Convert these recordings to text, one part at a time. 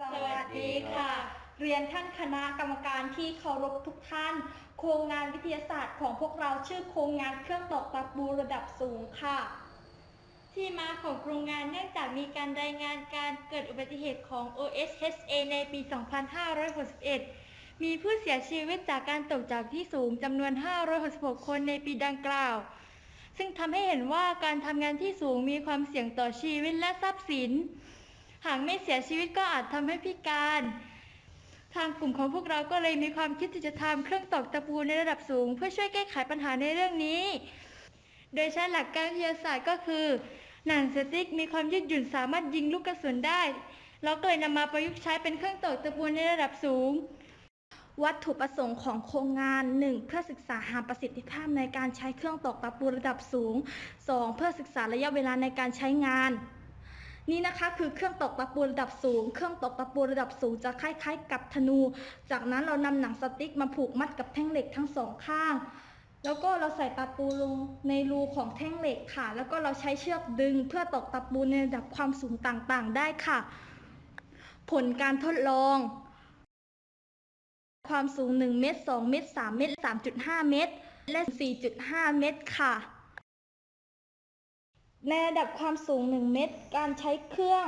สวัสดีค่ะ เรียนท่านคณะกรรมการที่เคารพทุกท่าน โครงงานวิทยาศาสตร์ของพวกเราชื่อโครงงานเครื่องตอกตะปูระดับสูงค่ะ ที่มาของโครงงานเนื่องจากมีการรายงานการเกิดอุบัติเหตุของ OSHA ในปี 2561 มีผู้เสียชีวิตจากการตกจากที่สูงจำนวน 566 คนในปีดังกล่าว ซึ่งทำให้เห็นว่าการทำงานที่สูงมีความเสี่ยงต่อชีวิตและทรัพย์สิน หากไม่เสียชีวิตก็อาจทำให้พิการ ทางกลุ่มของพวกเราก็เลยมีความคิดที่จะทำเครื่องตอกตะปูในระดับสูง เพื่อช่วยแก้ไขปัญหาในเรื่องนี้ โดยใช้หลักการวิทยาศาสตร์ก็คือหนังสติ๊กมีความยืดหยุ่นสามารถยิงลูกกระสุนได้ เราก็เลยนำมาประยุกต์ใช้เป็นเครื่องตอกตะปูในระดับสูง วัตถุประสงค์ของโครงงาน 1. เพื่อศึกษาหาประสิทธิภาพในการใช้เครื่องตอกตะปูระดับสูง 2. เพื่อศึกษาระยะเวลาในการใช้งาน นี่นะคะคือเครื่องตกตะปูระดับสูง เครื่องตกตะปูระดับสูงจะคล้ายๆ กับธนู จากนั้นเรานำหนังสติ๊กมาผูกมัดกับแท่งเหล็กทั้งสองข้าง แล้วก็เราใส่ตะปูลงในรูของแท่งเหล็กค่ะ แล้วก็เราใช้เชือกดึงเพื่อตกตะปูในระดับความสูงต่างๆ ได้ค่ะ ผลการทดลอง ความสูง 1 เมตร 2 เมตร 3 เมตร 3.5 เมตร และ 4.5 เมตรค่ะ ในระดับความสูง 1 เมตร การใช้เครื่อง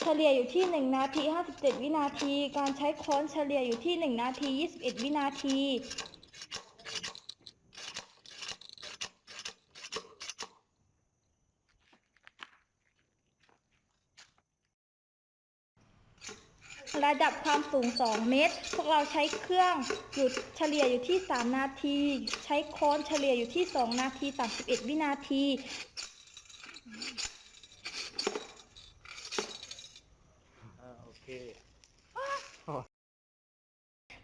เฉลี่ยอยู่ที่ 1 นาที 57 วินาที การใช้ค้อนเฉลี่ยอยู่ที่ 1 นาที 21 วินาที ระดับความสูง 2 เมตร พวกเราใช้เครื่องหยุดเฉลี่ยอยู่ที่ 3 นาที ใช้โค้อนเฉลี่ยอยู่ที่ 2 นาที 31 วินาทีอ่าโอเค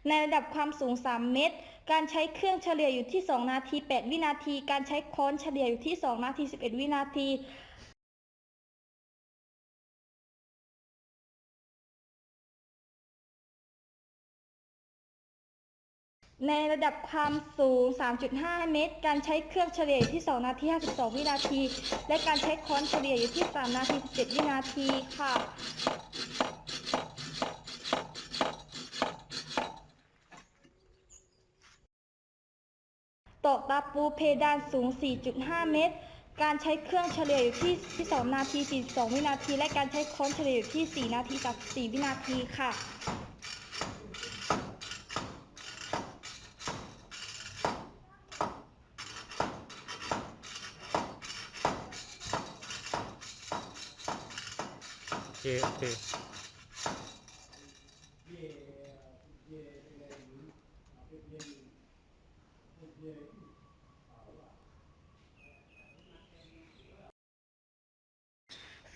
ในระดับความสูง 3 เมตร การใช้เครื่องเฉลี่ยอยู่ที่ 2 นาที 8 วินาที การใช้ค้อนเฉลี่ยอยู่ที่ 2 นาที 11 วินาที ในระดับความสูง 3.5 เมตร การใช้เครื่องเฉลี่ยอยู่ที่ 2 นาที 52 วินาที และการใช้ค้อนเฉลี่ยอยู่ที่ 3 นาที 17 วินาทีค่ะ ตอกตาปูเพดานสูง 4.5 เมตร การใช้เครื่องเฉลี่ยอยู่ที่ที่ 2 นาที 42 วินาที และการใช้ค้อนเฉลี่ยอยู่ที่ 4 นาที 34 วินาทีค่ะ เคโอเค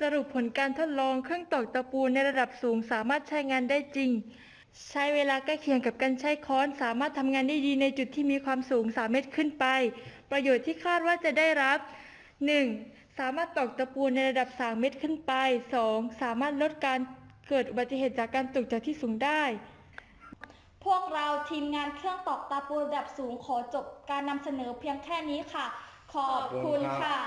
สรุปผลการทดลองเครื่องตอกตะปูในระดับสูงสามารถใช้งานได้จริง ใช้เวลาใกล้เคียงกับการใช้ค้อนสามารถทำงานได้ดีในจุดที่มีความสูง 3 เมตรขึ้นไป ประโยชน์ที่คาดว่าจะได้รับ 1. สามารถตอกตะปูในระดับ 3 เมตรขึ้นไป 2. สามารถลดการเกิดอุบัติเหตุจากการตกจากที่สูงได้ พวกเราทีมงานเครื่องตอกตะปูระดับสูงขอจบการนำเสนอเพียงแค่นี้ค่ะ ขอบคุณค่ะ